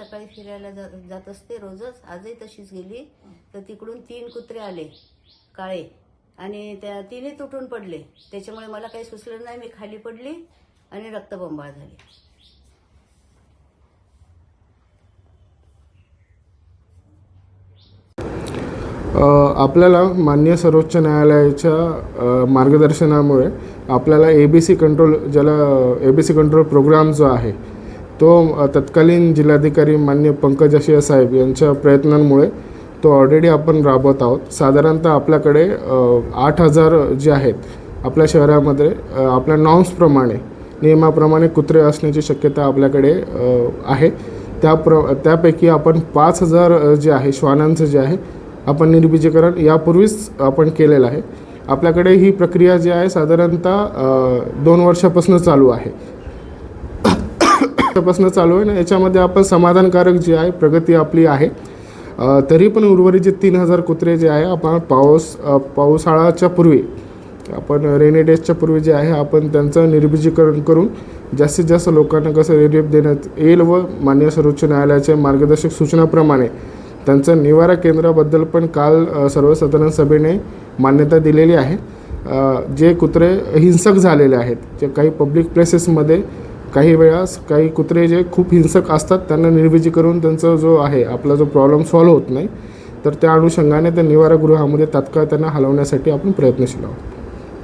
सकाळी फिरायला जा जात असते रोजच. आजही तशीच गेली. तर तिकडून तीन कुत्रे आले काळे. आणि त्या तिन्ही तुटून पडले. त्याच्यामुळे मला काही सुचलं नाही. मी खाली पडली आणि रक्तबंबाळ झाली. आपल्याला मान्य सर्वोच्च न्यायालयाच्या मार्गदर्शनामुळे आपल्याला ए बी सी कंट्रोल ज्याला A B C control program जो आहे तो तत्कालीन जिल्हाधिकारी मान्य पंकज अशिया साहेब यांच्या प्रयत्नांमुळे तो ऑलरेडी आपण राबवत आहोत. साधारणतः आपल्याकडे आठ हजार जे आहेत आपल्या शहरामध्ये आपल्या नॉर्म्सप्रमाणे नियमाप्रमाणे कुत्रे असण्याची शक्यता आपल्याकडे आहे. त्या प्र त्यापैकी आपण पाच हजार जे आहे श्वानांचं जे आहे आपण निर्बीजीकरण यापूर्वीच आपण केलेलं आहे. आपल्याकडे ही प्रक्रिया जी आहे साधारणतः दोन वर्षापासून चालू आहे. तपासणं चालू आहे ना याच्यामध्ये आपण समाधानकारक जे आहे प्रगती आपली आहे. तरी पण उर्वरित जे तीन हजार कुत्रे जे आहे आपण पाऊस पावसाळाच्या पावसाळ्याच्या पूर्वी आपण रेनी डेजच्या पूर्वी जे आहे आपण त्यांचं निर्बीजीकरण करून जास्तीत जास्त लोकांना कसं रिलीफ देण्यात येईल व मान्य सर्वोच्च न्यायालयाच्या मार्गदर्शक सूचनाप्रमाणे त्यांचं निवारा केंद्राबद्दल पण काल सर्वसाधारण सभेने मान्यता दिलेली आहे. जे कुत्रे हिंसक झालेले आहेत जे काही पब्लिक प्लेसेसमध्ये काही वेळास काही कुत्रे जे खूप हिंसक असतात त्यांना निर्विजी करून त्यांचा जो आहे आपला जो प्रॉब्लेम सॉल्व्ह होत नाही तर त्या अनुषंगाने त्या निवारागृहामध्ये तात्काळ त्यांना हलवण्यासाठी आपण प्रयत्नशील आहोत.